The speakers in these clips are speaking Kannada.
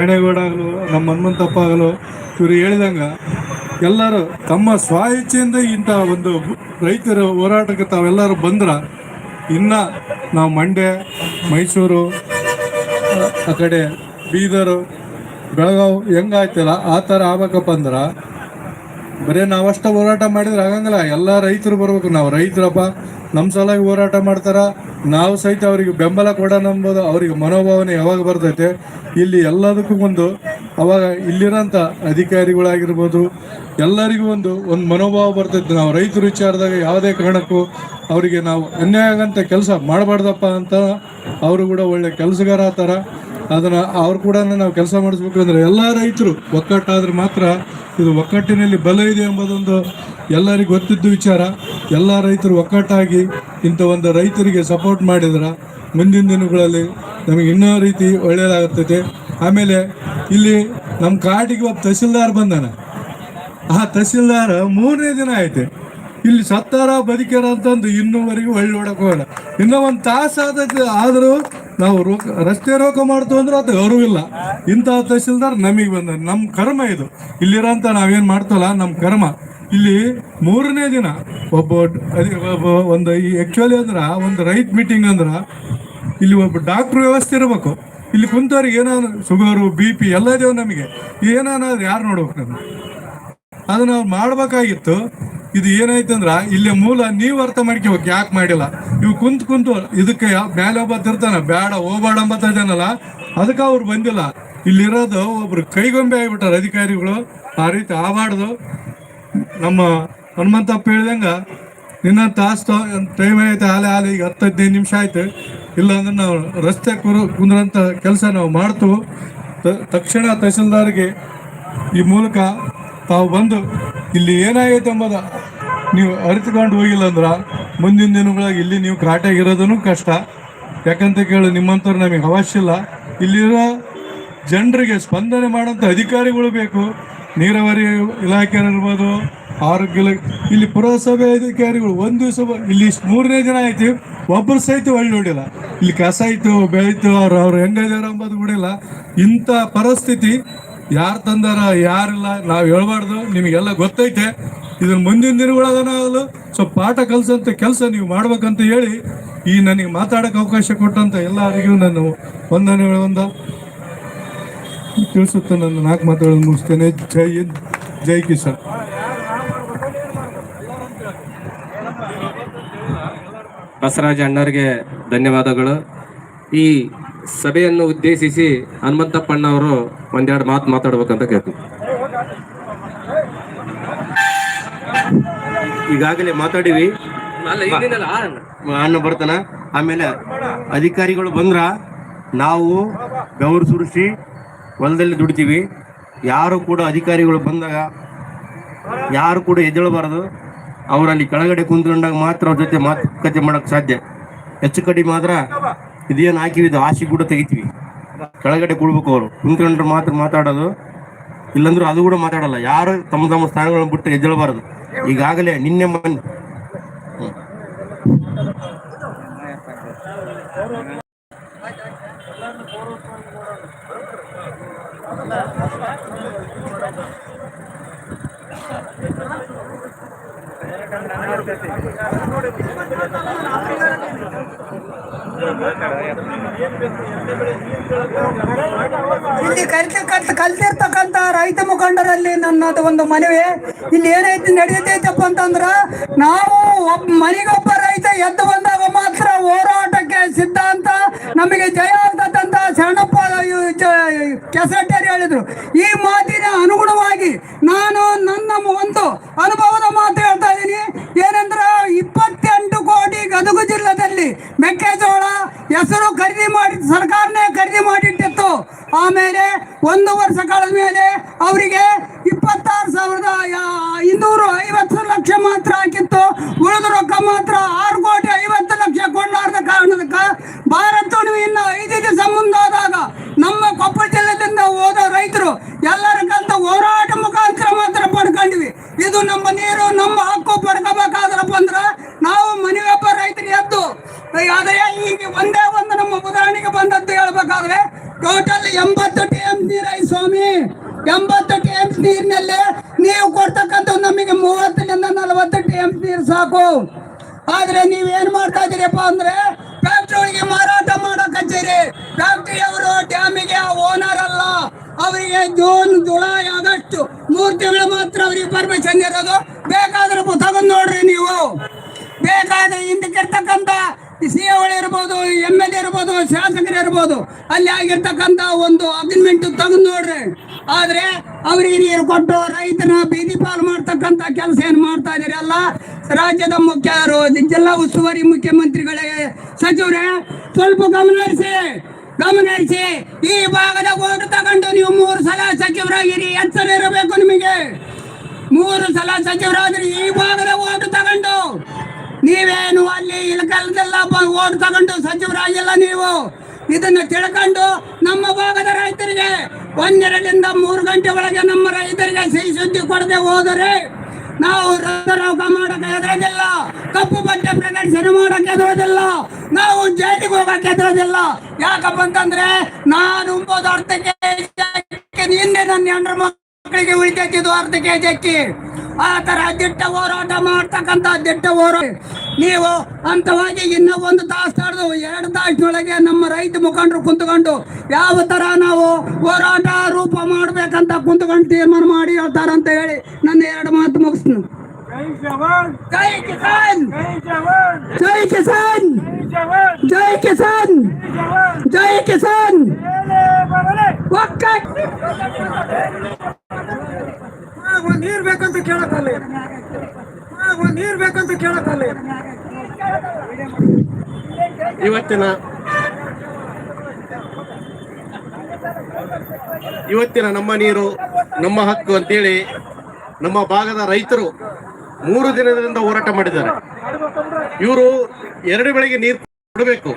ಆಗಲು ನಮ್ಮ ಹನುಮಂತಪ್ಪ ಆಗಲು ಇವರು ಹೇಳಿದಂಗ ಎಲ್ಲರೂ ತಮ್ಮ ಸ್ವ ಇಚ್ಛೆಯಿಂದ ಇಂಥ ಒಂದು ರೈತರ ಹೋರಾಟಕ್ಕೆ ತಾವೆಲ್ಲರೂ ಬಂದ್ರ ಇನ್ನ ನಾವು ಮಂಡ್ಯ, ಮೈಸೂರು, ಆ ಕಡೆ ಬೀದರು, ಬೆಳಗಾವ್ ಹೆಂಗಾಯ್ತಲ್ಲ ಆ ಥರ ಆಗ್ಬೇಕಪ್ಪ ಅಂದ್ರೆ ಬರೀ ನಾವಷ್ಟ ಹೋರಾಟ ಮಾಡಿದ್ರೆ ಆಗಂಗಿಲ್ಲ. ಎಲ್ಲ ರೈತರು ಬರ್ಬೇಕು. ನಾವು ರೈತರಪ್ಪ ನಮ್ಮ ಸಲಾಗಿ ಹೋರಾಟ ಮಾಡ್ತಾರ. ನಾವು ಸಹಿತ ಅವರಿಗೆ ಬೆಂಬಲ ಕೊಡೋಣ ಎಂಬುದು ಅವರಿಗೆ ಮನೋಭಾವನೆ ಯಾವಾಗ ಬರ್ತೈತೆ? ಇಲ್ಲಿ ಎಲ್ಲದಕ್ಕೂ ಒಂದು ಅವಾಗ ಇಲ್ಲಿರೋಂಥ ಅಧಿಕಾರಿಗಳಾಗಿರ್ಬೋದು, ಎಲ್ಲರಿಗೂ ಒಂದು ಒಂದು ಮನೋಭಾವ ಬರ್ತೈತೆ. ನಾವು ರೈತರ ವಿಚಾರದಾಗ ಯಾವುದೇ ಕಾರಣಕ್ಕೂ ಅವರಿಗೆ ನಾವು ಅನ್ಯಾಯ ಆಗಂಥ ಕೆಲಸ ಮಾಡಬಾರ್ದಪ್ಪ ಅಂತ ಅವರು ಕೂಡ ಒಳ್ಳೆ ಕೆಲಸಗಾರ ಆತಾರ ಅದನ್ನ ಅವ್ರು ಕೂಡ ನಾವು ಕೆಲಸ ಮಾಡಿಸ್ಬೇಕು ಅಂದ್ರೆ ಎಲ್ಲ ರೈತರು, ಒಕ್ಕಟ್ಟಾದ್ರೆ ಮಾತ್ರ ಇದು ಒಕ್ಕಟ್ಟಿನಲ್ಲಿ ಬಲ ಇದೆ ಎಂಬುದೊಂದು ಎಲ್ಲರಿಗೂ ಗೊತ್ತಿದ್ದು ವಿಚಾರ. ಎಲ್ಲ ರೈತರು ಒಕ್ಕಟ್ಟಾಗಿ ಇಂಥ ಒಂದು ರೈತರಿಗೆ ಸಪೋರ್ಟ್ ಮಾಡಿದ್ರೆ ಮುಂದಿನ ದಿನಗಳಲ್ಲಿ ನಮಗೆ ಇನ್ನೂ ರೀತಿ ಒಳ್ಳೆಯದಾಗುತ್ತದೆ ಆಮೇಲೆ ಇಲ್ಲಿ ನಮ್ಮ ಕಾಡಿಗೆ ಒಬ್ಬ ತಹಸೀಲ್ದಾರ್ ಬಂದಾನ. ಆ ತಹಸೀಲ್ದಾರ್ ಮೂರನೇ ದಿನ ಐತೆ ಇಲ್ಲಿ ಸತ್ತಾರ ಬದುಕ್ಯಾರ ಅಂತಂದು ಇನ್ನೂವರೆಗೂ ಒಳ್ಳೆ ನೋಡಕ್ ಹೋಗೋಣ ಇನ್ನೂ ಒಂದು ತಾಸು ಆದದ್ದು ಆದರೂ ನಾವು ರೋಕ ರಸ್ತೆ ರೋಕ ಮಾಡ್ತು ಅಂದ್ರೆ ಅದು ಗೌರವ ಇಲ್ಲ ಇಂಥ ತಹಸೀಲ್ದಾರ್ ನಮಗೆ ಬಂದ ನಮ್ಮ ಕರ್ಮ ಇದು. ಇಲ್ಲಿರೋಂಥ ನಾವೇನು ಮಾಡ್ತಲ್ಲ ನಮ್ಮ ಕರ್ಮ. ಇಲ್ಲಿ ಮೂರನೇ ದಿನ ಒಬ್ಬ ಒಂದು ಈ ಆ್ಯಕ್ಚುಲಿ ಅಂದ್ರೆ, ಒಂದು ರೈತ ಮೀಟಿಂಗ್ ಅಂದ್ರೆ, ಇಲ್ಲಿ ಒಬ್ಬ ಡಾಕ್ಟ್ರ್ ವ್ಯವಸ್ಥೆ ಇರಬೇಕು. ಇಲ್ಲಿ ಕುಂತವ್ರಿಗೆ ಏನಾದ್ರು ಶುಗರು ಬಿ ಪಿ ಎಲ್ಲ ಇದೇವು ನಮಗೆ. ಏನಾದ್ರು ಯಾರು ನೋಡ್ಬೇಕು ನಾನು ಅದನ್ನ ನಾವು ಮಾಡ್ಬೇಕಾಗಿತ್ತು. ಇದು ಏನಾಯ್ತಂದ್ರ ಇಲ್ಲಿ ಮೂಲ ನೀವು ಅರ್ಥ ಮಾಡ್ಕೋಬೇಕು ಯಾಕೆ ಮಾಡಿಲ್ಲ? ಇವು ಕುಂತ್ ಕುಂತು ಇದಕ್ಕೆ ಮೇಲೆ ಒಬ್ಬ ತಿರ್ತಾನ ಬೇಡ ಹೋಗ್ಬೇಡ ಅಂಬತ್ತ ಇದ್ದಾನಲ್ಲ ಅದಕ್ಕೆ ಅವ್ರು ಬಂದಿಲ್ಲ. ಇಲ್ಲಿರೋದು ಒಬ್ರು ಕೈಗೊಂಬೆ ಆಗ್ಬಿಟ್ಟಾರ ಅಧಿಕಾರಿಗಳು. ಆ ರೀತಿ ಆಬಾರ್ದು ನಮ್ಮ ಹನುಮಂತಪ್ಪ ಹೇಳ್ದಂಗ ನಿನ್ನ ತಾಸು ಟೈಮ್ ಆಯ್ತು ಆಲೆ ಆಲೆ, ಈಗ ಹತ್ತು ಹದಿನೈದು ನಿಮಿಷ ಆಯ್ತು. ಇಲ್ಲ ಅಂದ್ರೆ ನಾವು ರಸ್ತೆ ಕುರು, ಕುಂದ್ರಂತ ಕೆಲಸ ನಾವು ಮಾಡ್ತು. ತಕ್ಷಣ ತಹಸೀಲ್ದಾರ್ಗೆ ಈ ಮೂಲಕ ತಾವು ಬಂದು ಇಲ್ಲಿ ಏನಾಗೈತೆ ಎಂಬುದ ನೀವು ಅರಿತುಕೊಂಡು ಹೋಗಿಲ್ಲ ಅಂದ್ರೆ ಮುಂದಿನ ದಿನಗಳಾಗ ಇಲ್ಲಿ ನೀವು ಕಾಟಾಗಿರೋದೂ ಕಷ್ಟ. ಯಾಕಂತ ಕೇಳಿ ನಿಮ್ಮಂಥವ್ರು ನಮಗೆ ಅವಶ್ಯ ಇಲ್ಲ ಇಲ್ಲಿರೋ ಜನರಿಗೆ ಸ್ಪಂದನೆ ಮಾಡೋಂಥ ಅಧಿಕಾರಿಗಳು ಬೇಕು. ನೀರಾವರಿ ಇಲಾಖೆ ಇರ್ಬೋದು ಆರೋಗ್ಯ ಇಲಾ- ಇಲ್ಲಿ ಪುರಸಭೆ ಅಧಿಕಾರಿಗಳು ಒಂದು ದಿವಸ ಇಲ್ಲಿ ಮೂರನೇ ದಿನ ಆಯ್ತು ಒಬ್ಬರು ಸಹಿತ ಒಳ್ಳೆ ನೋಡಿಲ್ಲ. ಇಲ್ಲಿ ಕಸ ಆಯ್ತು, ಬೆಳೀತು, ಅವ್ರು ಅವ್ರು ಹೆಂಗಿದಾರ ಅಂಬೋದು ಕೂಡ ಇಲ್ಲ ಇಂಥ ಪರಿಸ್ಥಿತಿ ಯಾರು ತಂದಾರ, ಯಾರಿಲ್ಲ, ನಾವು ಹೇಳ್ಬಾರ್ದು, ನಿಮಗೆಲ್ಲ ಗೊತ್ತೈತೆ. ಇದನ್ನ ಮುಂದಿನ ದಿನಗಳಾಗಲು ಸ್ವಲ್ಪ ಪಾಠ ಕಲ್ಸಂತ ಕೆಲಸ ನೀವು ಮಾಡ್ಬೇಕಂತ ಹೇಳಿ ಈ ನನಗೆ ಮಾತಾಡಕ್ಕೆ ಅವಕಾಶ ಕೊಟ್ಟಂತ ಎಲ್ಲರಿಗೂ ನಾನು ವಂದನೆಗಳು ಒಂದ ತಿಳಿಸುತ್ತೆ ನನ್ನ ನಾಲ್ಕು ಮಾತುಗಳನ್ನು ಮುಗಿಸ್ತೇನೆ. ಜೈ ಹಿಂದ್, ಜೈ ಕಿಸಾನ್. ಬಸವರಾಜ ಅಣ್ಣವ್ರಿಗೆ ಧನ್ಯವಾದಗಳು. ಈ ಸಭೆಯನ್ನು ಉದ್ದೇಶಿಸಿ ಹನುಮಂತಪ್ಪಣ್ಣ ಅವರು ಒಂದೆರಡು ಮಾತು ಮಾತಾಡ್ಬೇಕಂತ ಕೇಳ್ತೀನಿ. ಈಗಾಗಲೇ ಮಾತಾಡಿವಿ. ಅಣ್ಣ ಬರ್ತಾನ. ಆಮೇಲೆ ಅಧಿಕಾರಿಗಳು ಬಂದ್ರ ನಾವು ಬೆವರು ಸುರಿಸಿ ಹೊಲದಲ್ಲಿ ದುಡಿತೀವಿ. ಯಾರು ಕೂಡ ಅಧಿಕಾರಿಗಳು ಬಂದಾಗ ಯಾರು ಕೂಡ ಎದ್ದೇಳಬಾರದು. ಅವರಲ್ಲಿ ಕೆಳಗಡೆ ಕುಂತ್ಕೊಂಡಾಗ ಮಾತ್ರ ಅವ್ರ ಜೊತೆ ಮಾತುಕತೆ ಮಾಡೋಕ್ಕೆ ಸಾಧ್ಯ. ಹೆಚ್ಚು ಕಡಿಮೆ ಮಾತ್ರ ಇದೇನು ಹಾಕಿವಿದು ಆಶಿ ಕೂಡ ತೆಗಿತೀವಿ. ಕೆಳಗಡೆ ಕೂಡ್ಬೇಕು ಅವರು. ಕುಂತ್ಕೊಂಡ್ರೆ ಮಾತ್ರ ಮಾತಾಡೋದು. ಇಲ್ಲಂದ್ರೂ ಅದು ಕೂಡ ಮಾತಾಡಲ್ಲ. ಯಾರು ತಮ್ಮ ತಮ್ಮ ಸ್ಥಾನಗಳನ್ನು ಬಿಟ್ಟು ಎದ್ದೇಳಬಾರದು. ಈಗಾಗಲೇ ನಿನ್ನೆ ಮೊನ್ನೆ. ಇಲ್ಲಿ ಕಲಿತ ಕಲ್ತಿರ್ತಕ್ಕಂಥ ರೈತ ಮುಖಂಡರಲ್ಲಿ ನನ್ನದು ಒಂದು ಮನವಿ. ಇಲ್ಲಿ ಏನೈತಿ ನಡೆಯತೈತಪ್ಪ ಅಂತಂದ್ರ ನಾವು ಒಬ್ಬ ಮನೆಗೊಬ್ಬ ರೈತ ಎದ್ದು ಬಂದಾಗ ಮಾತ್ರ ಹೋರಾಟಕ್ಕೆ ಸಿದ್ಧಾಂತ ನಮಗೆ ಜಯ ಅಂತ ಶರಣಪ್ಪ ಕೆಸರಟ್ಟೇರಿ ಹೇಳಿದ್ರು. ಈ ಮಾತಿನ ಅನುಗುಣವಾಗಿ ನಾನು ನನ್ನ ಒಂದು ಅನುಭವದ ಮಾತು ಮೆಕ್ಕೆಜೋಳ ಹೆಸರು ಖರೀದಿ ಮಾಡಿ, ಸರ್ಕಾರನೇ ಖರೀದಿ ಮಾಡಿಟ್ಟಿತ್ತು. ಆಮೇಲೆ ಒಂದು ವರ್ಷ ಕಳೆದ ಮೇಲೆ ಅವರಿಗೆ ಇಪ್ಪತ್ತಾರು ಸಾವಿರದ ಇನ್ನೂರು ಐವತ್ತು ಲಕ್ಷ ಮಾತ್ರ ಹಾಕಿತ್ತು. ಉಳಿದ ರೊಕ್ಕ ಮಾತ್ರ ಆರು ಕೋಟಿ ಬೇಕಾದ್ರೆ ಹಿಂದಕ್ಕಿರ್ತಕ್ಕಂಥ ಸಿ ಇರ್ಬೋದು, ಎಂ ಎಲ್ ಇರ್ಬೋದು, ಶಾಸಕರು ಇರ್ಬೋದು, ಅಲ್ಲಿ ಆಗಿರ್ತಕ್ಕಂಥ ಒಂದು ಅಗ್ರಿಮೆಂಟ್ ತಗೊಂಡು ನೋಡ್ರಿ. ಆದ್ರೆ ಅವ್ರಿಗೆ ನೀರು ಕೊಟ್ಟು ರೈತನ ಬೀದಿ ಪಾಲು ಮಾಡ್ತಕ್ಕಂಥ ಕೆಲಸ ಏನು ಮಾಡ್ತಾ ಇದೀರಿ ಅಲ್ಲ? ರಾಜ್ಯದ ಮುಖ್ಯರು ಜಿಲ್ಲಾ ಉಸ್ತುವಾರಿ ಮುಖ್ಯಮಂತ್ರಿಗಳಿಗೆ ಸಚಿವರೇ, ಸ್ವಲ್ಪ ಗಮನಿಸಿ ಗಮನಿಸಿ ಈ ಭಾಗದ ಓಟು ತಗೊಂಡು ನೀವು ಮೂರು ಸಲ ಸಚಿವರಾಗಿರಿ ಎಚ್ಚರ ಇರಬೇಕು ನಿಮಗೆ. ಮೂರು ಸಲ ಸಚಿವರಾದ್ರಿ ಈ ಭಾಗದ ಓಟು ತಗೊಂಡು. ನೀವೇನು ಅಲ್ಲಿ ಇಳಕಲ್ದೆಲ್ಲ ಓಟ್ ತಗೊಂಡು ಸಚಿವರಾಗಿಲ್ಲ ನೀವು? ಇದನ್ನ ತಿಳ್ಕೊಂಡು ನಮ್ಮ ಭಾಗದ ರೈತರಿಗೆ ಒಂದೆರಡರಿಂದ ಮೂರು ಗಂಟೆ ಒಳಗೆ ನಮ್ಮ ರೈತರಿಗೆ ಸಿಹಿ ಸುದ್ದಿ ಕೊಡದೆ ಹೋದರೆ ನಾವು ರಕ್ತರೋಗ ಮಾಡಕ್ಕೆ ಹೆದರೋದಿಲ್ಲ, ಕಪ್ಪು ಬಟ್ಟೆ ಪ್ರದರ್ಶನ ಮಾಡಕ್ಕೆ ಹೆದರೋದಿಲ್ಲ, ನಾವು ಜೈಲಿಗೆ ಹೋಗಕ್ಕೆ ಹೆದರೋದಿಲ್ಲ. ಯಾಕಪ್ಪ ಅಂತಂದ್ರೆ ನಾನು ಒಂಬತ್ತು ಅರ್ಥಕ್ಕೆ ನಿನ್ನೆ ನನ್ನ ಹೆಂಡ್ರ ಮಕ್ಕಳಿಗೆ ಉಳಿತೈತಿದ್ದು ಅರ್ಧ ಕೆಜಿ ಅಕ್ಕಿ ಆ ತರ ದಿಟ್ಟ ಹೋರಾಟ ಮಾಡ್ತಕ್ಕಂತ ದಿಟ್ಟ ಹೋರಾಟ. ನೀವು ಅಂತವಾಗಿ ಇನ್ನೂ ಒಂದು ತಾಸು ತಡೆದು ಎರಡು ತಾಸಿನೊಳಗೆ ನಮ್ಮ ರೈತ ಮುಖಂಡರು ಕುಂತ್ಕೊಂಡು ಯಾವ ತರ ನಾವು ಹೋರಾಟ ರೂಪ ಮಾಡ್ಬೇಕಂತ ಕುಂತ್ಕೊಂಡು ತೀರ್ಮಾನ ಮಾಡಿ ಹೇಳ್ತಾರಂತ ಹೇಳಿ ನನ್ನ ಎರಡು ಮಾತು ಮುಗಿಸ್ತೀನಿ. ಜೈ ಕಿಸಾನ್. ಜೈ ಕಿಸಾನ್. ಜೈ ಕಿಸಾನ್. ಜೈ ಕಿಸಾನ್. ಒಕ್ಕಟ್ ಒಂದ್ ನೀರ್ ಬೇಕಂತ ಕೇಳಕ್ಕಲ್ಲ ಒಂದ್ ನೀರ್ ಬೇಕಂತ ಕೇಳಕ್ಕಲ್ಲ ಇವತ್ತಿನ ಇವತ್ತಿನ ನಮ್ಮ ನೀರು, ನಮ್ಮ ಹಕ್ಕು ಅಂತೇಳಿ ನಮ್ಮ ಭಾಗದ ರೈತರು ಮೂರು ದಿನದಿಂದ ಹೋರಾಟ ಮಾಡಿದ್ದಾರೆ. ಇವರು ಎರಡು ಬೆಳೆಗೆ ನೀರು ಕೊಡಬೇಕು.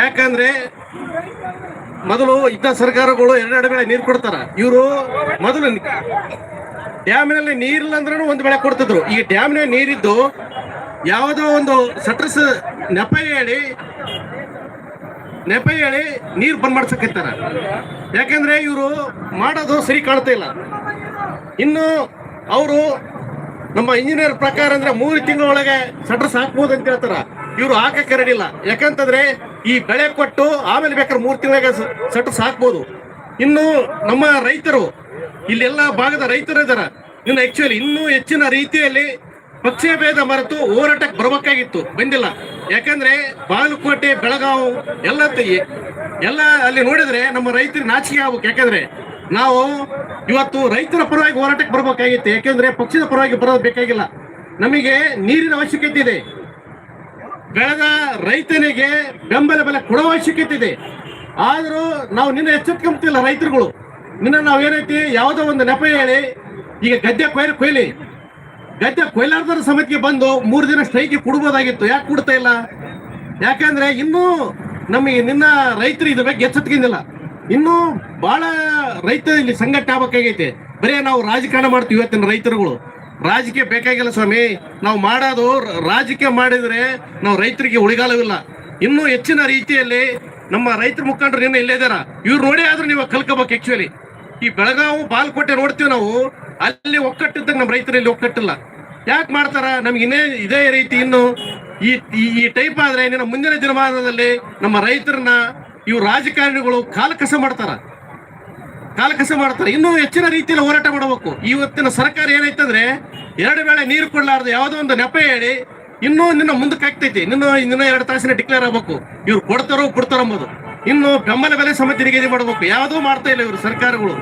ಯಾಕಂದ್ರೆ ಮೊದಲು ಇದ್ದ ಸರ್ಕಾರಗಳು ಎರಡೆರಡು ಬೆಳೆ ನೀರು ಕೊಡ್ತಾರ. ಇವರು ಮೊದಲು ಡ್ಯಾಮಿನಲ್ಲಿ ನೀರಿಲ್ಲ ಅಂದ್ರೂ ಒಂದು ಬೆಳೆ ಕೊಡ್ತಿದ್ರು. ಈ ಡ್ಯಾಮ್ನಲ್ಲಿ ನೀರಿದ್ದು ಯಾವುದೋ ಒಂದು ಸಟ್ರಸ್ ನೆಪ ಹೇಳಿ ನೆಪ ಹೇಳಿ ನೀರು ಬಂದ್ ಮಾಡ್ಸಕ್ಕಿರ್ತಾರೆ. ಯಾಕೆಂದ್ರೆ ಇವರು ಮಾಡೋದು ಸರಿ ಕಾಣ್ತಾ ಇಲ್ಲ. ಇನ್ನು ಅವರು ನಮ್ಮ ಇಂಜಿನಿಯರ್ ಪ್ರಕಾರ ಅಂದ್ರೆ ಮೂರು ತಿಂಗಳೊಳಗೆ ಸಟ್ರಸ್ ಹಾಕ್ಬೋದು ಅಂತ ಹೇಳ್ತಾರ. ಇವರು ಹಾಕಕ್ಕೆ ರೆಡಿಲ್ಲ ಯಾಕಂತಂದ್ರೆ ಈ ಬೆಳೆ ಕೊಟ್ಟು ಆಮೇಲೆ ಬೇಕಾದ್ರೆ ಮೂರು ತಿಂಗಳಿಗೆ ಸಟ್ರಸ್ ಹಾಕ್ಬೋದು. ಇನ್ನು ನಮ್ಮ ರೈತರು ಇಲ್ಲೆಲ್ಲ ಭಾಗದ ರೈತರು ಇದಾರ ಇನ್ನು ಆಕ್ಚುಲಿ ಇನ್ನೂ ಹೆಚ್ಚಿನ ರೀತಿಯಲ್ಲಿ ಪಕ್ಷ ಭೇದ ಮರೆತು ಹೋರಾಟಕ್ಕೆ ಬರಬೇಕಾಗಿತ್ತು ಬಂದಿಲ್ಲ. ಯಾಕಂದ್ರೆ ಬಾಗಲಕೋಟೆ, ಬೆಳಗಾವಿ ಎಲ್ಲ ಎಲ್ಲ ಅಲ್ಲಿ ನೋಡಿದ್ರೆ ನಮ್ಮ ರೈತರು ನಾಚಿಕೆ ಆಗ್ಬೇಕು. ಯಾಕಂದ್ರೆ ನಾವು ಇವತ್ತು ರೈತರ ಪರವಾಗಿ ಹೋರಾಟಕ್ಕೆ ಬರಬೇಕಾಗಿತ್ತು ಯಾಕಂದ್ರೆ ಪಕ್ಷದ ಪರವಾಗಿ ಬರೋದು ಬೇಕಾಗಿಲ್ಲ. ನಮಗೆ ನೀರಿನ ಅವಶ್ಯಕತೆ ಇದೆ. ಬೆಳೆದ ರೈತನಿಗೆ ಬೆಂಬಲ ಬೆಲೆ ಕೊಡೋ ಅವಶ್ಯಕತೆ ಇದೆ. ಆದರೂ ನಾವು ನಿನ್ನೆ ಎಚ್ಚೆತ್ಕೊಂತಿಲ್ಲ ರೈತರುಗಳು. ನಿನ್ನ ನಾವು ಏನೈತಿ ಯಾವುದೋ ಒಂದು ನೆಪ ಹೇಳಿ. ಈಗ ಗದ್ದೆ ಕೊಯ್ಲು ಕೊಯ್ಲಿ. ಗದ್ದೆ ಕೊಯ್ಲಾರ್ದರ ಸಮಿತಿಗೆ ಬಂದು ಮೂರು ದಿನ ಸ್ಟ್ರೈಕ್ ಕೊಡ್ಬೋದಾಗಿತ್ತು. ಯಾಕೆ ಕೊಡ್ತಾ ಇಲ್ಲ? ಯಾಕಂದ್ರೆ ಇನ್ನೂ ನಮಗೆ ನಿನ್ನ ರೈತರು ಇದ್ರ ಬಗ್ಗೆ ಎಚ್ಚೆತ್ಕೊಂಡಿಲ್ಲ ಇನ್ನೂ ಬಹಳ ರೈತ ಇಲ್ಲಿ ಸಂಘಟನೆ ಆಗ್ಬೇಕಾಗೈತೆ. ಬರೀ ನಾವು ರಾಜಕಾರಣ ಮಾಡ್ತೀವಿ ಇವತ್ತಿನ ರೈತರುಗಳು. ರಾಜಕೀಯ ಬೇಕಾಗಿಲ್ಲ ಸ್ವಾಮಿ. ನಾವು ಮಾಡೋದು ರಾಜಕೀಯ ಮಾಡಿದ್ರೆ ನಾವು ರೈತರಿಗೆ ಉಳಿಗಾಲವಿಲ್ಲ. ಇನ್ನೂ ಹೆಚ್ಚಿನ ರೀತಿಯಲ್ಲಿ ನಮ್ಮ ರೈತರ ಮುಖಂಡರು ಇನ್ನೂ ಇಲ್ಲೇ ಇದಾರ ಇವ್ರು ನೋಡಿ ಆದ್ರೂ ನೀವು ಕಲ್ಕೋಬೇಕು ಆಕ್ಚುಲಿ ಈ ಬೆಳಗಾವಿ ಬಾಲ್ಕೋಟೆ ನೋಡ್ತೀವಿ ನಾವು, ಅಲ್ಲಿ ಒಕ್ಕಟ್ಟಿದ್ದಾಗ ನಮ್ಮ ರೈತರಲ್ಲಿ ಒಕ್ಕಟ್ಟಿಲ್ಲ. ಯಾಕೆ ಮಾಡ್ತಾರ? ನಮ್ಗೆ ಇನ್ನೇ ಇದೇ ರೀತಿ ಇನ್ನು ಈ, ಈ- ಟೈಪ್ ಆದ್ರೆ ನಿನ್ನ ಮುಂದಿನ ದಿನಮಾನದಲ್ಲಿ ನಮ್ಮ ರೈತರನ್ನ ಇವು ರಾಜಕಾರಣಿಗಳು ಕಾಲಕಸ ಮಾಡ್ತಾರ. ಕಾಲ ಕಸ ಮಾಡ್ತಾರೆ. ಇನ್ನೂ ಹೆಚ್ಚಿನ ರೀತಿಯಲ್ಲಿ ಹೋರಾಟ ಮಾಡಬೇಕು. ಇವತ್ತಿನ ಸರ್ಕಾರ ಏನೈತಂದ್ರೆ ಎರಡು ವೇಳೆ ನೀರು ಕೊಡ್ಲಾರ್ದು ಯಾವುದೋ ಒಂದು ನೆಪ ಹೇಳಿ ಇನ್ನೂ ನಿನ್ನ ಮುಂದಕ್ಕೆ ಆಗ್ತೈತಿ. ನಿನ್ನ ಇನ್ನ ಎರಡು ತಾಸಿನ ಡಿಕ್ಲೇರ್ ಆಗ್ಬೇಕು. ಇವ್ರು ಕೊಡ್ತಾರೋ ಕೊಡ್ತಾರೋ ಅಂಬೋದು. ಇನ್ನು ಬೆಂಬಲ ಬೆಲೆ ಸಮಿತಿ ನಿಗದಿ ಮಾಡಬೇಕು. ಯಾವುದೂ ಮಾಡ್ತಾ ಇಲ್ಲ ಇವರು ಸರ್ಕಾರಗಳು.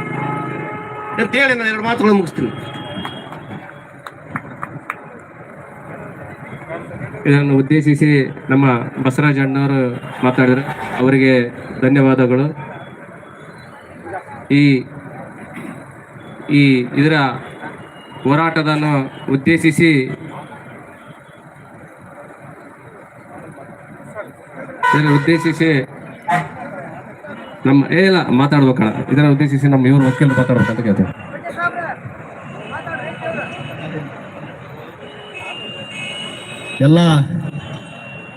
ಅಂತ ಹೇಳಿ ನಾನು ಎರಡು ಮಾತುಗಳನ್ನು ಮುಗಿಸ್ತೀನಿ. ಇದನ್ನು ಉದ್ದೇಶಿಸಿ ನಮ್ಮ ಬಸವರಾಜ ಅಣ್ಣವರು ಮಾತಾಡಿದ್ರು. ಅವರಿಗೆ ಧನ್ಯವಾದಗಳು. ಈ ಈ ಇದರ ಹೋರಾಟದನ್ನು ಉದ್ದೇಶಿಸಿ ಇದನ್ನು ಉದ್ದೇಶಿಸಿ ನಮ್ಮ, ಏ, ಇಲ್ಲ, ಮಾತಾಡ್ಬೇಕಣ್ಣ. ಇದನ್ನ ಉದ್ದೇಶಿಸಿ ನಮ್ಮ ಇವರು ವಕೀಲರು ಮಾತಾಡ್ಬೇಕಂತ ಕೇಳ್ತೇವೆ ಎಲ್ಲ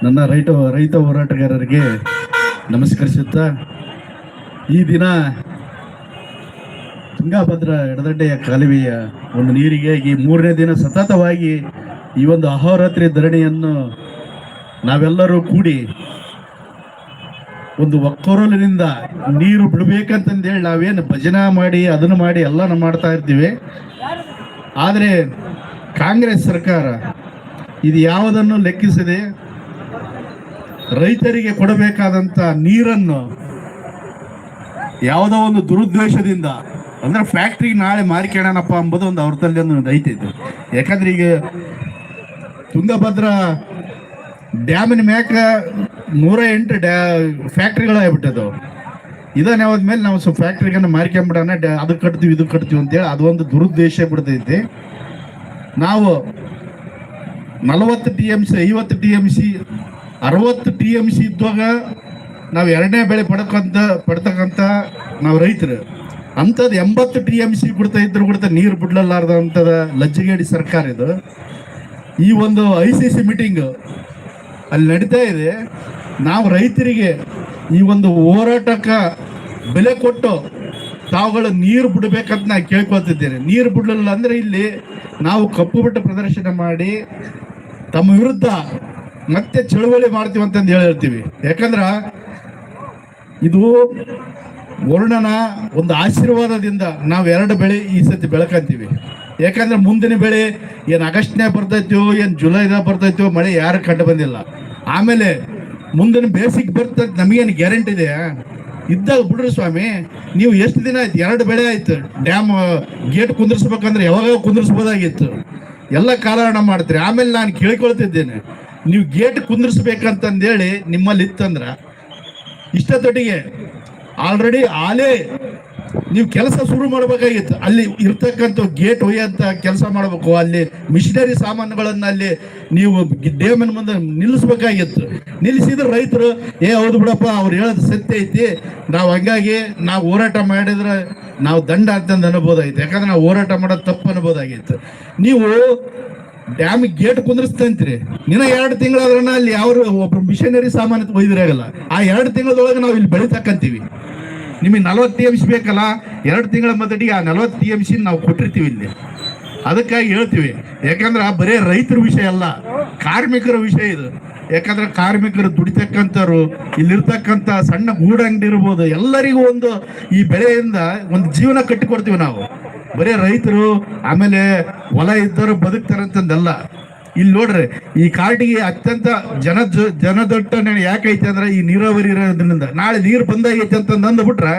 ನನ್ನ ರೈತ ರೈತ ಹೋರಾಟಗಾರರಿಗೆ ನಮಸ್ಕರಿಸುತ್ತಾ, ಈ ದಿನ ತುಂಗಾಭದ್ರಾ ಎಡದಡ್ಡೆಯ ಕಾಲುವೆಯ ಒಂದು ನೀರಿಗಾಗಿ ಮೂರನೇ ದಿನ ಸತತವಾಗಿ ಈ ಒಂದು ಅಹೋರಾತ್ರಿ ಧರಣಿಯನ್ನು ನಾವೆಲ್ಲರೂ ಕೂಡಿ ಒಂದು ಒಕ್ಕೊರಲಿನಿಂದ ನೀರು ಬಿಡ್ಬೇಕಂತಂದೇಳಿ ನಾವೇನು ಭಜನಾ ಮಾಡಿ, ಅದನ್ನು ಮಾಡಿ ಎಲ್ಲನೂ ಮಾಡ್ತಾ ಇರ್ತೀವಿ. ಆದರೆ ಕಾಂಗ್ರೆಸ್ ಸರ್ಕಾರ ಇದು ಯಾವುದನ್ನು ಲೆಕ್ಕಿಸದೆ ರೈತರಿಗೆ ಕೊಡಬೇಕಾದಂಥ ನೀರನ್ನು ಯಾವುದೋ ಒಂದು ದುರುದ್ದೇಶದಿಂದ, ಅಂದ್ರೆ ಫ್ಯಾಕ್ಟ್ರಿಗೆ ನಾಳೆ ಮಾರಿಕೊಳ್ಳೋಣಪ್ಪ ಅಂಬೋದು ಒಂದು ಅವ್ರದಲ್ಲಿ ಒಂದು ರೈತ ಇದೆ. ಯಾಕಂದ್ರೆ ಈಗ ತುಂಗಭದ್ರಾ ಡ್ಯಾಮಿನ ಮ್ಯಾಕ ನೂರ ಎಂಟು ಡ್ಯಾ ಫ್ಯಾಕ್ಟ್ರಿಗಳು ಆಗ್ಬಿಟ್ಟದವು ಇದನ್ನ ಮೇಲೆ ನಾವು ಸ್ವಲ್ಪ ಫ್ಯಾಕ್ಟ್ರಿಗನ್ನ ಮಾರ್ಕೊಂಬಿಡೋಣ ಡ್ಯಾ ಅದು ಕಟ್ತೀವಿ, ಇದು ಕಟ್ತೀವಿ ಅಂತೇಳಿ ಅದೊಂದು ದುರುದ್ದೇಶ ಬಿಡ್ತೈತಿ ನಾವು ನಲವತ್ತು ಟಿ ಎಂ ಸಿ, ಐವತ್ತು ಟಿ ಎಂ ಸಿ, ಅರವತ್ತು ಟಿ ಎಂ ಸಿ ಇದ್ದಾಗ ನಾವು ಎರಡನೇ ಬೆಳೆ ಪಡ್ಕೊಂತ ಪಡ್ತಕ್ಕಂಥ ನಾವು ರೈತರು. ಅಂಥದ್ದು ಎಂಬತ್ತು ಟಿ ಎಂ ಸಿ ಬಿಡ್ತಾ ಇದ್ರು ಕೂಡ ನೀರು ಬಿಡ್ಲಾರ್ದಂಥದ ಲಜ್ಜಗೇಡಿ ಸರ್ಕಾರ ಇದು. ಈ ಒಂದು ಐ ಸಿ ಸಿ ಮೀಟಿಂಗ್ ಅಲ್ಲಿ ನಡೀತಾ ಇದೆ. ನಾವು ರೈತರಿಗೆ ಈ ಒಂದು ಹೋರಾಟಕ್ಕೆ ಬೆಲೆ ಕೊಟ್ಟು ತಾವುಗಳು ನೀರು ಬಿಡಬೇಕಂತ ನಾನು ಕೇಳ್ಕೊಳ್ತಿದ್ದೇನೆ. ನೀರು ಬಿಡಲಿಲ್ಲ ಅಂದ್ರೆ ಇಲ್ಲಿ ನಾವು ಕಪ್ಪು ಬಿಟ್ಟು ಪ್ರದರ್ಶನ ಮಾಡಿ ತಮ್ಮ ವಿರುದ್ಧ ಮತ್ತೆ ಚಳುವಳಿ ಮಾಡ್ತೀವಿ ಅಂತಂದು ಹೇಳಿರ್ತೀವಿ ಯಾಕಂದ್ರೆ ಇದು ವರ್ಣನ ಒಂದು ಆಶೀರ್ವಾದದಿಂದ ನಾವು ಎರಡು ಬೆಳೆ ಈ ಸತಿ ಬೆಳಕಂತೀವಿ. ಯಾಕಂದ್ರೆ ಮುಂದಿನ ಬೆಳೆ ಏನು ಆಗಸ್ಟ್ನ್ಯಾಗ ಬರ್ತೈತೋ, ಏನು ಜುಲೈದಾಗ ಬರ್ತೈತೋ, ಮಳೆ ಯಾರು ಕಂಡು ಬಂದಿಲ್ಲ. ಆಮೇಲೆ ಮುಂದಿನ ಬೇಸಿಗೆ ಬರ್ತೈತೆ ನಮಗೇನು ಗ್ಯಾರಂಟಿ ಇದೆ ಇದ್ದಾಗ ಬಿಡ್ರಿ ಸ್ವಾಮಿ, ನೀವು ಎಷ್ಟು ದಿನ ಆಯ್ತು? ಎರಡು ಬೆಳೆ ಆಯ್ತು. ಡ್ಯಾಮ್ ಗೇಟ್ ಕುಂದಿರ್ಸ್ಬೇಕಂದ್ರೆ ಯಾವಾಗ ಕುಂದಿರ್ಸ್ಬೋದಾಗಿತ್ತು. ಎಲ್ಲ ಕಾರಣ ಮಾಡ್ತೀರಿ. ಆಮೇಲೆ ನಾನು ಕೇಳ್ಕೊಳ್ತಿದ್ದೇನೆ, ನೀವು ಗೇಟ್ ಕುಂದಿರ್ಸ್ಬೇಕಂತಂದೇಳಿ ನಿಮ್ಮಲ್ಲಿ ಇತ್ತಂದ್ರ, ಇಷ್ಟೊತ್ತಿಗೆ ಆಲ್ರೆಡಿ ಆಲೇ ನೀವು ಕೆಲಸ ಶುರು ಮಾಡಬೇಕಾಗಿತ್ತು. ಅಲ್ಲಿ ಇರ್ತಕ್ಕಂಥ ಗೇಟ್ ಒಯ್ಯಂತ ಕೆಲಸ ಮಾಡಬೇಕು. ಅಲ್ಲಿ ಮಿಷನರಿ ಸಾಮಾನುಗಳನ್ನ ಅಲ್ಲಿ ನೀವು ಡ್ಯಾಮಿನ ಮುಂದೆ ನಿಲ್ಲಿಸ್ಬೇಕಾಗಿತ್ತು. ನಿಲ್ಲಿಸಿದ್ರೆ ರೈತರು, ಏ, ಹೌದು ಬಿಡಪ್ಪ, ಅವ್ರು ಹೇಳೋದು ಸತ್ಯ ಐತಿ. ನಾವು ಹಂಗಾಗಿ ನಾವು ಹೋರಾಟ ಮಾಡಿದ್ರೆ ನಾವು ದಂಡ ಅಂತಂದು ಅನ್ಬೋದಾಗಿತ್ತು. ಯಾಕಂದ್ರೆ ನಾವು ಹೋರಾಟ ಮಾಡೋದು ತಪ್ಪು ಅನ್ಬೋದಾಗಿತ್ತು. ನೀವು ಡ್ಯಾಮ್ ಗೇಟ್ ಕುಂದ್ರಿಸ್ತಂತ್ರಿ. ನಿನ್ನ ಎರಡು ತಿಂಗಳಾದ್ರನ್ನ ಅಲ್ಲಿ ಯಾವ ಒಬ್ರು ಮಿಷನರಿ ಸಾಮಾನು ಒಯ್ದಿರಾಗಲ್ಲ. ಆ ಎರಡು ತಿಂಗಳದೊಳಗೆ ನಾವು ಇಲ್ಲಿ ಬೆಳಿತಕ್ಕಂತೀವಿ. ನಿಮಗೆ ನಲವತ್ತು ಟಿ ಎಂ ಸಿ ಬೇಕಲ್ಲ, ಎರಡು ತಿಂಗಳ ಮೊದಲಿಗೆ ಆ ನಲವತ್ತು ಟಿ ಎಂ ಸಿ ನಾವು ಕೊಟ್ಟಿರ್ತೀವಿ ಇಲ್ಲಿ. ಅದಕ್ಕಾಗಿ ಹೇಳ್ತೀವಿ. ಯಾಕಂದ್ರೆ ಬರೇ ರೈತರ ವಿಷಯ ಅಲ್ಲ, ಕಾರ್ಮಿಕರ ವಿಷಯ ಇದು. ಯಾಕಂದ್ರೆ ಕಾರ್ಮಿಕರು ದುಡಿತಕ್ಕಂಥವ್ರು, ಇಲ್ಲಿರ್ತಕ್ಕಂಥ ಸಣ್ಣ ಗೂಡಂಗಡಿ ಇರ್ಬೋದು, ಎಲ್ಲರಿಗೂ ಒಂದು ಈ ಬೆಳೆಯಿಂದ ಒಂದು ಜೀವನ ಕಟ್ಟಿಕೊಡ್ತೀವಿ ನಾವು. ಬರೀ ರೈತರು ಆಮೇಲೆ ಹೊಲ ಇದ್ದವರು ಬದುಕ್ತಾರಂತಂದಲ್ಲ. ಇಲ್ಲಿ ನೋಡ್ರಿ, ಈ ಕಾಡಿಗೆ ಅತ್ಯಂತ ಜನ ಜನದಟ್ಟಣೆ ಯಾಕೈತೆ ಅಂದ್ರೆ ಈ ನೀರಾವರಿ ಇರೋದ್ರಿಂದ. ನಾಳೆ ನೀರು ಬಂದಾಗೈತಿ ಅಂತ ಅಂದ್ಬಿಟ್ರೆ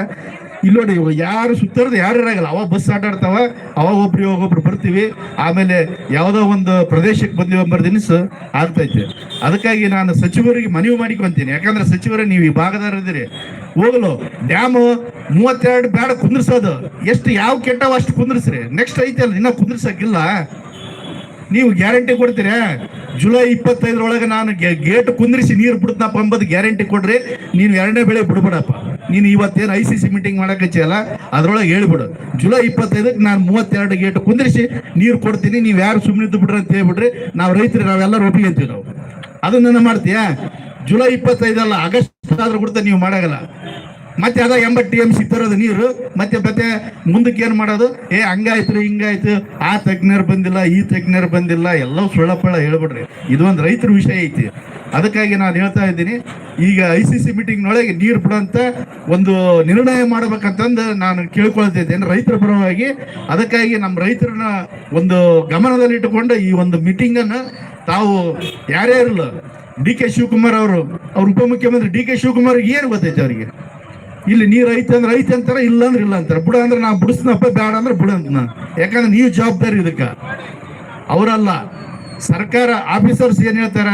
ಇಲ್ಲಿ ನೋಡಿ ಯಾರು ಸುತ್ತರದ ಯಾರು ಇರಾಗಲ್ಲ. ಅವಾಗ ಬಸ್ ಆಟಾಡ್ತಾವ ಅವಾಗ ಒಬ್ರು ಇವಾಗ ಒಬ್ರು ಬರ್ತೀವಿ. ಆಮೇಲೆ ಯಾವುದೋ ಒಂದು ಪ್ರದೇಶಕ್ಕೆ ಬಂದಿವ ಅಂಬರ್ ದಿನಸು ಆಗ್ತೈತೆ. ಅದಕ್ಕಾಗಿ ನಾನು ಸಚಿವರಿಗೆ ಮನವಿ ಮಾಡಿಕೊಂತೀನಿ. ಯಾಕಂದ್ರೆ ಸಚಿವರೇ, ನೀವು ಈ ಭಾಗದಾರಿದ್ದೀರಿ ಹೋಗಲು, ಡ್ಯಾಮು ಮೂವತ್ತೆರಡು ಬೇಡ ಕುಂದ್ರಿಸೋದು. ಎಷ್ಟು, ಯಾವ ಕೆಟ್ಟವ ಅಷ್ಟು ಕುಂದ್ರಿಸ್ರಿ. ನೆಕ್ಸ್ಟ್ ಐತೆ ಅಲ್ಲ, ಇನ್ನ ಕುಂದ್ರಿಸಕ್ಕಿಲ್ಲ. ನೀವು ಗ್ಯಾರಂಟಿ ಕೊಡ್ತೀರಾ? ಜುಲೈ ಇಪ್ಪತ್ತೈದರೊಳಗೆ ನಾನು ಗೇಟ್ ಕುಂದ್ರಿಸಿ ನೀರು ಬಿಡ್ತನಪ್ಪ ಅಂಬದು ಗ್ಯಾರಂಟಿ ಕೊಡ್ರಿ. ನೀನು ಎರಡನೇ ಬೆಳೆ ಬಿಡ್ಬಿಡಪ್ಪ. ನೀನು ಇವತ್ತೇನು ಐ ಸಿ ಸಿ ಮೀಟಿಂಗ್ ಮಾಡಕ್ಕೆ ಅದರೊಳಗೆ ಹೇಳ್ಬಿಡು. ಜುಲೈ ಇಪ್ಪತ್ತೈದಕ್ಕೆ ನಾನು ಮೂವತ್ತೆರಡು ಗೇಟ್ ಕುಂದ್ರಿಸಿ ನೀರು ಕೊಡ್ತೀನಿ, ನೀವು ಯಾರು ಸುಮ್ಮನೆ ಬಿಡ್ರಿ ಅಂತ ಹೇಳ್ಬಿಡ್ರಿ ನಾವು ರೈತರು, ನಾವೆಲ್ಲರೂ ಒಪ್ಪಿಗೆ ಅಂತೀವಿ ನಾವು. ಅದನ್ನ ಮಾಡ್ತೀಯಾ? ಜುಲೈ ಇಪ್ಪತ್ತೈದಲ್ಲ, ಆಗಸ್ಟ್ ಆದ್ರೂ ಕೂಡ ನೀವು ಮಾಡಾಗಲ್ಲ. ಮತ್ತೆ ಅದ ಎಂಬತ್ತು ಟಿ ಎಂ ಸಿ ತರೋದು ನೀರು. ಮತ್ತೆ ಮತ್ತೆ ಮುಂದಕ್ಕೆ ಏನು ಮಾಡೋದು? ಏ, ಹಂಗಾಯ್ತು ರೀ, ಹಿಂಗಾಯ್ತು. ಆ ತಜ್ಞರು ಬಂದಿಲ್ಲ, ಈ ತಜ್ಞರು ಬಂದಿಲ್ಲ, ಎಲ್ಲವೂ ಸುಳ್ಳ ಪಳ್ಳ ಹೇಳ್ಬಿಡ್ರಿ. ಇದು ಒಂದು ರೈತರ ವಿಷಯ ಐತಿ. ಅದಕ್ಕಾಗಿ ನಾನು ಹೇಳ್ತಾ ಇದ್ದೀನಿ, ಈಗ ಐ ಸಿ ಸಿ ಮೀಟಿಂಗ್ನೊಳಗೆ ನೀರು ಬಿಡುವಂತ ಒಂದು ನಿರ್ಣಯ ಮಾಡ್ಬೇಕಂತಂದು ನಾನು ಕೇಳ್ಕೊಳ್ತಾ ಇದ್ದೇನೆ ರೈತರ ಪರವಾಗಿ. ಅದಕ್ಕಾಗಿ ನಮ್ಮ ರೈತರನ್ನ ಒಂದು ಗಮನದಲ್ಲಿಟ್ಟುಕೊಂಡು ಈ ಒಂದು ಮೀಟಿಂಗನ್ನು ತಾವು ಯಾರ್ಯಾರಲ್ಲ? ಡಿ ಕೆ ಶಿವಕುಮಾರ್ ಅವರು, ಅವ್ರ ಉಪಮುಖ್ಯಮಂತ್ರಿ ಡಿ ಕೆ ಶಿವಕುಮಾರ್ ಏನು ಗೊತ್ತೈತೆ ಅವರಿಗೆ? ಇಲ್ಲಿ ನೀರು ಐತೆ ಅಂದ್ರೆ ಐತೆ ಅಂತಾರೆ, ಇಲ್ಲ ಅಂದ್ರೆ ಇಲ್ಲ ಅಂತಾರೆ. ಬಿಡ ಅಂದ್ರೆ ನಾ ಬಿಡಿಸ್ನಪ್ಪ ಬೇಡ ಅಂದ್ರೆ ಬಿಡ ಅಂತ ನಾನು. ಯಾಕಂದ್ರೆ ನೀವು ಜವಾಬ್ದಾರಿ ಇದಕ್ಕೆ. ಅವರಲ್ಲ, ಸರ್ಕಾರ ಆಫೀಸರ್ಸ್ ಏನ್ ಹೇಳ್ತಾರ?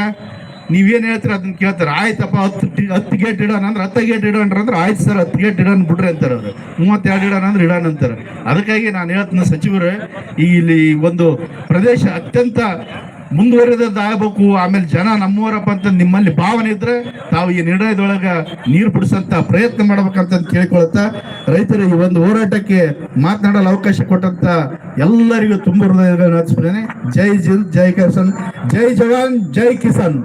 ನೀವೇನ್ ಹೇಳ್ತೀರ ಅದನ್ನ ಕೇಳ್ತಾರೆ. ಆಯ್ತಪ್ಪ, ಹತ್ತು ಹತ್ತು ಗೇಟ್ ಇಡೋಣ ಅಂದ್ರೆ ಹತ್ತು ಗೇಟ್ ಇಡೋಣ ಅಂದ್ರೆ ಆಯ್ತು ಸರ್, ಹತ್ತು ಗೇಟ್ ಇಡೋಣ ಬಿಡ್ರಿ ಅಂತಾರೆ ಅವರು. ಮೂವತ್ತೆರಡು ಇಡೋಣ ಅಂದ್ರೆ ಇಡೋಣ ಅಂತಾರೆ ಅದಕ್ಕಾಗಿ ನಾನು ಹೇಳ್ತೀನಿ ಸಚಿವರು ಇಲ್ಲಿ ಒಂದು ಪ್ರದೇಶ ಅತ್ಯಂತ ಮುಂದುವರೆದಾಗಬೇಕು ಆಮೇಲೆ ಜನ ನಮ್ಮವರಪ್ಪ ಅಂತ ನಿಮ್ಮಲ್ಲಿ ಭಾವನೆ ಇದ್ರೆ ತಾವು ಈ ನಿರ್ಣಯದೊಳಗ ನೀರು ಬಿಡಿಸಂತ ಪ್ರಯತ್ನ ಮಾಡ್ಬೇಕಂತ ಕೇಳ್ಕೊಳ್ತಾ ರೈತರು ಈ ಒಂದು ಹೋರಾಟಕ್ಕೆ ಮಾತನಾಡಲು ಅವಕಾಶ ಕೊಟ್ಟಂತ ಎಲ್ಲರಿಗೂ ತುಂಬ ಹೃದಯಗಳನ್ನು ಹಚ್ಚಿದ್ದೇನೆ ಜೈ ಜಿಲ್, ಜೈ ಕಿಸನ್, ಜೈ ಜವಾನ್, ಜೈ ಕಿಸಾನ್.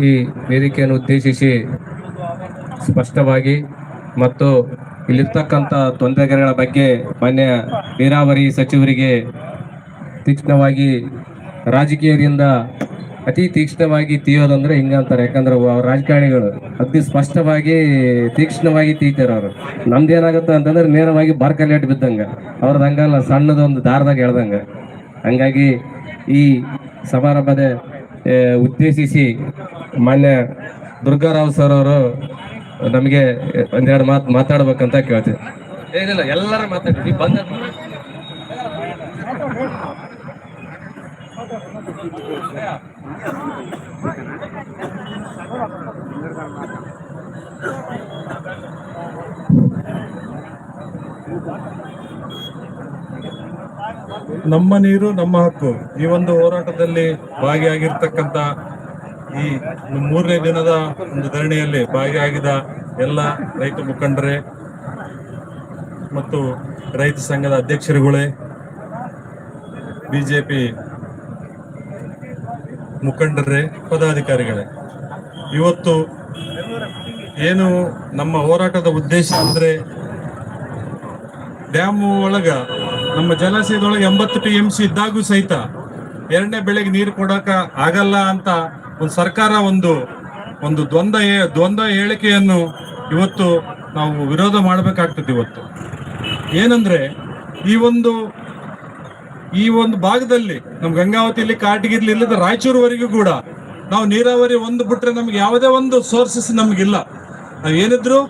ಈ ವೇದಿಕೆಯನ್ನು ಉದ್ದೇಶಿಸಿ ಸ್ಪಷ್ಟವಾಗಿ ಮತ್ತು ಇಲ್ಲಿರ್ತಕ್ಕಂಥ ತೊಂದರೆಗಳ ಬಗ್ಗೆ ಮಾನ್ಯ ನೀರಾವರಿ ಸಚಿವರಿಗೆ ತೀಕ್ಷ್ಣವಾಗಿ, ರಾಜಕೀಯದಿಂದ ಅತಿ ತೀಕ್ಷ್ಣವಾಗಿ ತೀಯೋದಂದ್ರೆ ಹಿಂಗಂತಾರೆ ಯಾಕಂದ್ರೆ ಅವ್ರ ರಾಜಕಾರಣಿಗಳು ಅತಿ ಸ್ಪಷ್ಟವಾಗಿ ತೀಕ್ಷ್ಣವಾಗಿ ತೀತಾರೆ ಅವರು. ನಮ್ದೇನಾಗುತ್ತೆ ಅಂತಂದ್ರೆ ನೇರವಾಗಿ ಬಾರ್ಕಲ್ಯಾಟ್ ಬಿದ್ದಂಗ. ಅವ್ರದ್ದು ಹಂಗಲ್ಲ ಸಣ್ಣದೊಂದು ದಾರದಾಗ ಎಳ್ದಂಗ. ಹಂಗಾಗಿ ಈ ಸಮಾರಂಭದ ಉದ್ದೇಶಿಸಿ ಮಾನ್ಯ ದುರ್ಗಾರಾವ್ ಸರ್ ಅವರು ನಮಗೆ ಒಂದೆರಡು ಮಾತು ಮಾತಾಡ್ಬೇಕಂತ ಕೇಳ್ತೀವಿ ಏನಿಲ್ಲ, ಎಲ್ಲರೂ ಮಾತಾಡ್ತೀವಿ. ಬಂದ ನಮ್ಮ ನೀರು, ನಮ್ಮ ಹಕ್ಕು. ಈ ಒಂದು ಹೋರಾಟದಲ್ಲಿ ಭಾಗಿಯಾಗಿರ್ತಕ್ಕಂಥ ಈ ಮೂರನೇ ದಿನದ ಒಂದು ಧರಣಿಯಲ್ಲಿ ಭಾಗಿಯಾಗಿದ ಎಲ್ಲ ರೈತ ಮುಖಂಡರೇ ಮತ್ತು ರೈತ ಸಂಘದ ಅಧ್ಯಕ್ಷರುಗಳೇ ಬಿಜೆಪಿ ಮುಖಂಡರೇ, ಪದಾಧಿಕಾರಿಗಳೇ. ಇವತ್ತು ಏನು ನಮ್ಮ ಹೋರಾಟದ ಉದ್ದೇಶ ಅಂದ್ರೆ ಡ್ಯಾಮ್ ಒಳಗ ನಮ್ಮ ಜಲಾಶಯದೊಳಗೆ ಎಂಬತ್ತು ಟಿ ಎಂ ಸಿ ಇದ್ದಾಗೂ ಸಹಿತ ಎರಡನೇ ಬೆಳೆಗೆ ನೀರು ಕೊಡಕ ಆಗಲ್ಲ ಅಂತ ಒಂದು ಸರ್ಕಾರ ಒಂದು ಒಂದು ದ್ವಂದ್ವ ದ್ವಂದ್ವ ಹೇಳಿಕೆಯನ್ನು ಇವತ್ತು ನಾವು ವಿರೋಧ ಮಾಡಬೇಕಾಗ್ತದೆ ಇವತ್ತು. ಏನಂದ್ರೆ ಈ ಒಂದು ಈ ಒಂದು ಭಾಗದಲ್ಲಿ ನಮ್ಮ ಗಂಗಾವತಿಯಲ್ಲಿ ಕಾಟಗಿರ್ಲಿ ಇಲ್ಲದ ರಾಯಚೂರುವರೆಗೂ ಕೂಡ ನಾವು ನೀರಾವರಿ ಒಂದು ಬಿಟ್ರೆ ನಮ್ಗೆ ಯಾವುದೇ ಒಂದು ಸೋರ್ಸಸ್ ನಮಗಿಲ್ಲ. ನಾವು ಏನಿದ್ರು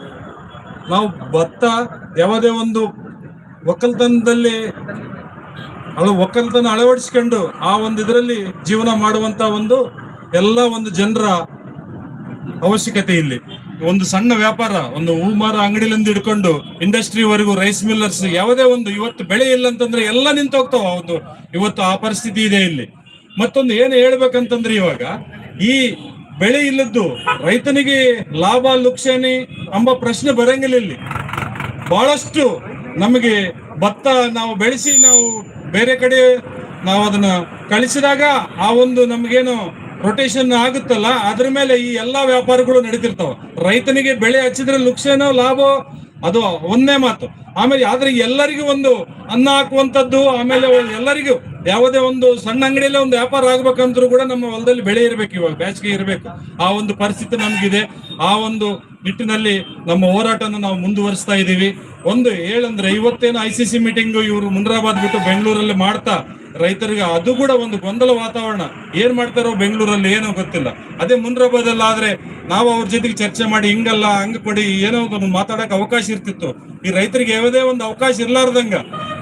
ನಾವು ಭತ್ತ, ಯಾವುದೇ ಒಂದು ಒಕ್ಕಲ್ತನದಲ್ಲಿ ಅಳು ಒಕ್ಕಲ್ತನ ಅಳವಡಿಸ್ಕೊಂಡು ಆ ಒಂದು ಇದರಲ್ಲಿ ಜೀವನ ಮಾಡುವಂತ ಒಂದು ಎಲ್ಲ ಒಂದು ಜನರ ಅವಶ್ಯಕತೆ ಇಲ್ಲಿ. ಒಂದು ಸಣ್ಣ ವ್ಯಾಪಾರ, ಒಂದು ಹೂ ಮಾರ ಅಂಗಡಿಲಿಂದ ಹಿಡ್ಕೊಂಡು ಇಂಡಸ್ಟ್ರಿವರೆಗೂ ರೈಸ್ ಮಿಲ್ಲರ್ಸ್ ಯಾವುದೇ ಒಂದು ಇವತ್ತು ಬೆಳೆ ಇಲ್ಲ ಅಂತಂದ್ರೆ ಎಲ್ಲ ನಿಂತು ಹೋಗ್ತಾವ. ಒಂದು ಇವತ್ತು ಆ ಪರಿಸ್ಥಿತಿ ಇದೆ ಇಲ್ಲಿ. ಮತ್ತೊಂದು ಏನು ಹೇಳ್ಬೇಕಂತಂದ್ರೆ ಇವಾಗ, ಈ ಬೆಳೆ ಇಲ್ಲದ್ದು ರೈತನಿಗೆ ಲಾಭ ಲುಕ್ಷಾನಿ ಎಂಬ ಪ್ರಶ್ನೆ ಬರಂಗಿಲ್ಲ ಇಲ್ಲಿ. ಬಹಳಷ್ಟು ನಮಗೆ ಭತ್ತ ನಾವು ಬೆಳೆಸಿ ನಾವು ಬೇರೆ ಕಡೆ ನಾವು ಅದನ್ನ ಕಳಿಸಿದಾಗ ಆ ಒಂದು ನಮಗೇನು ರೊಟೇಷನ್ ಆಗುತ್ತಲ್ಲ, ಅದ್ರ ಮೇಲೆ ಈ ಎಲ್ಲಾ ವ್ಯಾಪಾರಗಳು ನಡೀತಿರ್ತಾವ. ರೈತನಿಗೆ ಬೆಳೆ ಹಚ್ಚಿದ್ರೆ ಲುಕ್ಸೇನ ಲಾಭ, ಅದು ಒಂದೇ ಮಾತು. ಆಮೇಲೆ ಆದ್ರೆ ಎಲ್ಲರಿಗೂ ಒಂದು ಅನ್ನ ಹಾಕುವಂತದ್ದು, ಆಮೇಲೆ ಎಲ್ಲರಿಗೂ ಯಾವುದೇ ಒಂದು ಸಣ್ಣ ಅಂಗಡಿಯಲ್ಲಿ ಒಂದು ವ್ಯಾಪಾರ ಆಗ್ಬೇಕಂದ್ರೂ ಕೂಡ ನಮ್ಮ ಹೊಲದಲ್ಲಿ ಬೆಳೆ ಇರ್ಬೇಕು ಇವಾಗ, ಬೇಸಿಗೆ ಇರಬೇಕು. ಆ ಒಂದು ಪರಿಸ್ಥಿತಿ ನಮ್ಗಿದೆ. ಆ ಒಂದು ನಿಟ್ಟಿನಲ್ಲಿ ನಮ್ಮ ಹೋರಾಟನ ನಾವು ಮುಂದುವರಿಸ್ತಾ ಇದ್ದೀವಿ ಒಂದು ಹೇಳಂದ್ರೆ, ಇವತ್ತೇನು ಐ ಸಿ ಸಿ ಮೀಟಿಂಗ್ ಇವರು ಮುನ್ರಾಬಾದ್ ಬಿಟ್ಟು ಬೆಂಗಳೂರಲ್ಲಿ ಮಾಡ್ತಾ ರೈತರಿಗೆ ಅದು ಕೂಡ ಒಂದು ಗೊಂದಲ ವಾತಾವರಣ. ಏನ್ ಮಾಡ್ತಾರೋ ಬೆಂಗಳೂರಲ್ಲಿ ಏನೋ ಗೊತ್ತಿಲ್ಲ. ಅದೇ ಮುನ್ರಾಬಾದಲ್ಲಿ ಆದ್ರೆ ನಾವು ಅವ್ರ ಜೊತೆಗೆ ಚರ್ಚೆ ಮಾಡಿ ಹಿಂಗಲ್ಲ, ಹಂಗ ಕೊಡಿ, ಏನೋ ಒಂದು ಮಾತಾಡಕ್ ಅವಕಾಶ ಇರ್ತಿತ್ತು. ಈ ರೈತರಿಗೆ ಯಾವುದೇ ಒಂದು ಅವಕಾಶ ಇರ್ಲಾರ್ದಂಗ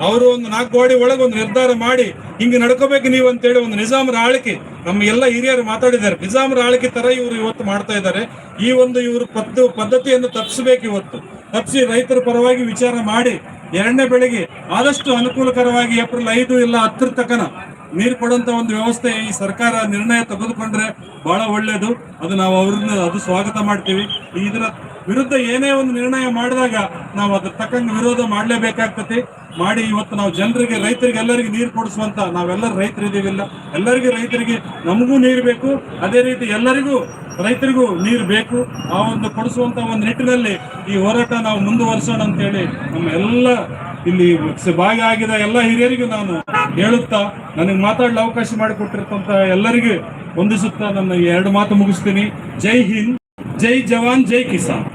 ಅವರು ಒಂದು ನಾಲ್ಕು ಗೋಡಿ ಒಳಗೆ ಒಂದು ನಿರ್ಧಾರ ಮಾಡಿ ಹಿಂಗೆ ನಡ್ಕೋಬೇಕು ನೀವು ಅಂತೇಳಿ ಒಂದು ನಿಜಾಮರ ಆಳ್ಕೆ ನಮ್ಮ ಎಲ್ಲ ಹಿರಿಯರು ಮಾತಾಡಿದ್ದಾರೆ. ನಿಜಾಮರ ಆಳ್ಕೆ ತರ ಇವರು ಇವತ್ತು ಮಾಡ್ತಾ ಇದ್ದಾರೆ. ಈ ಒಂದು ಇವರು ಪದ್ದು ಪದ್ಧತಿಯನ್ನು ತಪ್ಪಿಸಬೇಕು ಇವತ್ತು. ತಪ್ಪಿಸಿ ರೈತರ ಪರವಾಗಿ ವಿಚಾರ ಮಾಡಿ ಎರಡನೇ ಬೆಳೆಗೆ ಆದಷ್ಟು ಅನುಕೂಲಕರವಾಗಿ ಏಪ್ರಿಲ್ ಐದು ಇಲ್ಲ ಹತ್ತರ ತಕನ ನೀರು ಕೊಡುವಂತ ಒಂದು ವ್ಯವಸ್ಥೆ ಈ ಸರ್ಕಾರ ನಿರ್ಣಯ ತೆಗೆದುಕೊಂಡ್ರೆ ಬಹಳ ಒಳ್ಳೇದು. ಅದು ನಾವು ಅವ್ರನ್ನ ಅದು ಸ್ವಾಗತ ಮಾಡ್ತೀವಿ. ಇದರ ವಿರುದ್ಧ ಏನೇ ಒಂದು ನಿರ್ಣಯ ಮಾಡಿದಾಗ ನಾವು ಅದ್ರ ತಕ್ಕಂಗೆ ವಿರೋಧ ಮಾಡ್ಲೇಬೇಕಾಗ್ತತಿ ಮಾಡಿ ಇವತ್ತು ನಾವು ಜನರಿಗೆ, ರೈತರಿಗೆ ಎಲ್ಲರಿಗೂ ನೀರು ಕೊಡಿಸುವಂತ ನಾವೆಲ್ಲರೂ ರೈತರಿದ್ದೀವಿಲ್ಲ. ಎಲ್ಲರಿಗೂ ರೈತರಿಗೆ ನಮಗೂ ನೀರು ಬೇಕು. ಅದೇ ರೀತಿ ಎಲ್ಲರಿಗೂ ರೈತರಿಗೂ ನೀರು ಬೇಕು, ಆ ಒಂದು ಕೊಡಿಸುವಂತ ಒಂದು ನಿಟ್ಟಿನಲ್ಲಿ ಈ ಹೋರಾಟ ನಾವು ಮುಂದುವರಿಸೋಣ ಅಂತೇಳಿ ನಮ್ಮ ಎಲ್ಲ ಇಲ್ಲಿ ಭಾಗಿಯಾಗಿದ ಎಲ್ಲ ಹಿರಿಯರಿಗೂ ನಾನು ಹೇಳುತ್ತಾ, ನನಗೆ ಮಾತಾಡಲು ಅವಕಾಶ ಮಾಡಿಕೊಟ್ಟಿರ್ತಂತ ಎಲ್ಲರಿಗೂ ವಂದಿಸುತ್ತಾ ನನ್ನ ಎರಡು ಮಾತು ಮುಗಿಸ್ತೀನಿ. ಜೈ ಹಿಂದ್, ಜೈ ಜವಾನ್, ಜೈ ಕಿಸಾನ್.